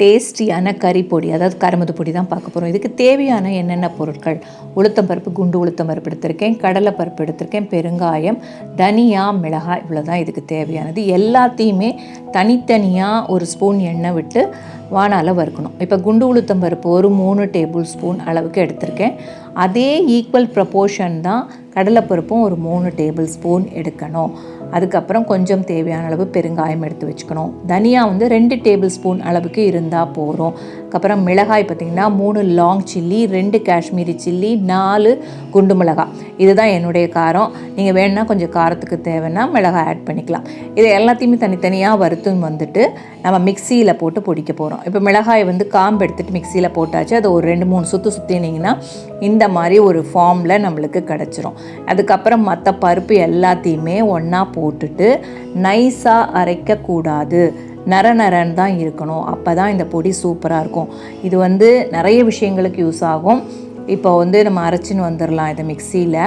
டேஸ்டியான கறி பொடி அதாவது கருமது பொடி தான் பார்க்க போகிறோம் இதுக்கு தேவையான என்னென்ன பொருட்கள்? உளுத்தம்பருப்பு குண்டு உளுத்தம்பருப்பு எடுத்திருக்கேன் கடலைப்பருப்பு எடுத்திருக்கேன் பெருங்காயம் தனியா மிளகாய் இவ்வளோ தான் இதுக்கு தேவையானது. எல்லாத்தையுமே தனித்தனியாக ஒரு ஸ்பூன் எண்ணெய் விட்டு வானால் வறுக்கணும். இப்போ குண்டு உளுத்தம்பருப்பு ஒரு மூணு டேபிள் ஸ்பூன் அளவுக்கு எடுத்திருக்கேன். அதே ஈக்குவல் ப்ரப்போர்ஷன் தான் கடலைப்பருப்பும் ஒரு மூணு டேபிள் ஸ்பூன் எடுக்கணும். அதுக்கப்புறம் கொஞ்சம் தேவையான அளவு பெருங்காயம் எடுத்து வச்சுக்கணும். தனியா வந்து ரெண்டு டேபிள் ஸ்பூன் அளவுக்கு இருந்தால் போகிறோம் அதுக்கப்புறம் மிளகாய் பார்த்திங்கன்னா மூணு லாங் சில்லி ரெண்டு காஷ்மீரி சில்லி நாலு குண்டு மிளகாய் இதுதான் என்னுடைய காரம். நீங்கள் வேணுன்னா கொஞ்சம் காரத்துக்கு தேவைன்னா மிளகாய் ஆட் பண்ணிக்கலாம். இது எல்லாத்தையுமே தனித்தனியாக வறுத்து வந்துட்டு நம்ம மிக்சியில் போட்டு பொடிக்க போகிறோம் இப்போ மிளகாய் வந்து காம்பு எடுத்துகிட்டு மிக்சியில் போட்டாச்சு. அதை ஒரு ரெண்டு மூணு சுற்று சுற்றினீங்கன்னா இந்த மாதிரி ஒரு ஃபார்மில் நம்மளுக்கு கிடச்சிரும். அதுக்கப்புறம் மற்ற பருப்பு எல்லாத்தையுமே ஒன்றா போட்டுட்டு நைஸாக அரைக்கக்கூடாது. நர நரன் தான் இருக்கணும். அப்போ தான் இந்த பொடி சூப்பராக இருக்கும். இது வந்து நிறைய விஷயங்களுக்கு யூஸ் ஆகும். இப்போ வந்து நம்ம அரைச்சின்னு வந்துடலாம் இதை மிக்சியில்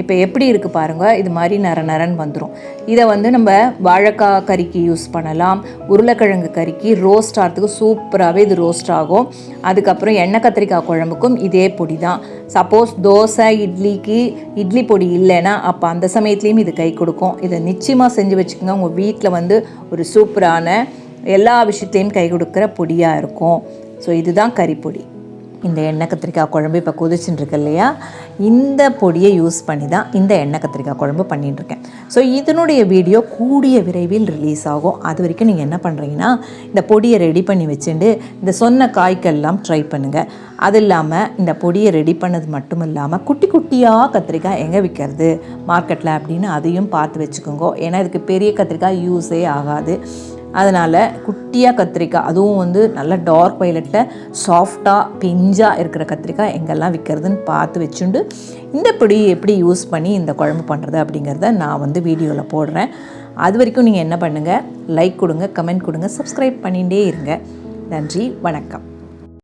இப்போ எப்படி இருக்குது பாருங்கள் இது மாதிரி நர நரன் வந்துடும் இதை வந்து நம்ம வாழைக்காய் கறிக்கு யூஸ் பண்ணலாம் உருளைக்கிழங்கு கறிக்கு ரோஸ்ட் ஆகிறதுக்கு சூப்பராகவே இது ரோஸ்ட் ஆகும். அதுக்கப்புறம் எண்ணெய் கத்திரிக்காய் குழம்புக்கும் இதே பொடி தான் சப்போஸ் தோசை இட்லிக்கு இட்லி பொடி இல்லைன்னா அப்போ அந்த சமயத்துலேயும் இது கை கொடுக்கும். இதை நிச்சயமாக செஞ்சு வச்சுக்கோங்க உங்கள் வீட்டில் வந்து ஒரு சூப்பரான எல்லா விஷயத்தையும் கை கொடுக்குற பொடியாக இருக்கும். ஸோ இதுதான் கறிப்பொடி. இந்த எண்ணெய் கத்திரிக்காய் குழம்பு இப்போ கொதிச்சுட்டுருக்கு இல்லையா? இந்த பொடியை யூஸ் பண்ணி தான் இந்த எண்ணெய் கத்திரிக்காய் குழம்பு பண்ணிட்டுருக்கேன் ஸோ இதனுடைய வீடியோ கூடிய விரைவில் ரிலீஸ் ஆகும். அது வரைக்கும் நீங்கள் என்ன பண்ணுறீங்கன்னா இந்த பொடியை ரெடி பண்ணி வச்சுட்டு இந்த சொன்ன காய்க்கெல்லாம் ட்ரை பண்ணுங்கள் அது இல்லாமல் இந்த பொடியை ரெடி பண்ணது மட்டும் இல்லாமல் குட்டி குட்டியாக கத்திரிக்காய் எங்கே விற்கிறது மார்க்கெட்டில் அப்படின்னு அதையும் பார்த்து வச்சுக்கோங்க. ஏன்னா இதுக்கு பெரிய கத்திரிக்காய் யூஸே ஆகாது. அதனால் குட்டியாக கத்திரிக்காய் அதுவும் வந்து நல்ல டார்க் வயலட்டில் சாஃப்டாக பிஞ்சாக இருக்கிற கத்திரிக்காய் எங்கெல்லாம் விற்கிறதுன்னு பார்த்து வச்சுண்டு இந்த பொடி எப்படி யூஸ் பண்ணி இந்த குழம்பு பண்ணுறது அப்படிங்கிறத நான் வந்து வீடியோவில் போடுறேன். அது வரைக்கும் நீங்கள் என்ன பண்ணுங்கள் லைக் கொடுங்க கமெண்ட் கொடுங்க சப்ஸ்கிரைப் பண்ணிகிட்டே இருங்க. நன்றி வணக்கம்.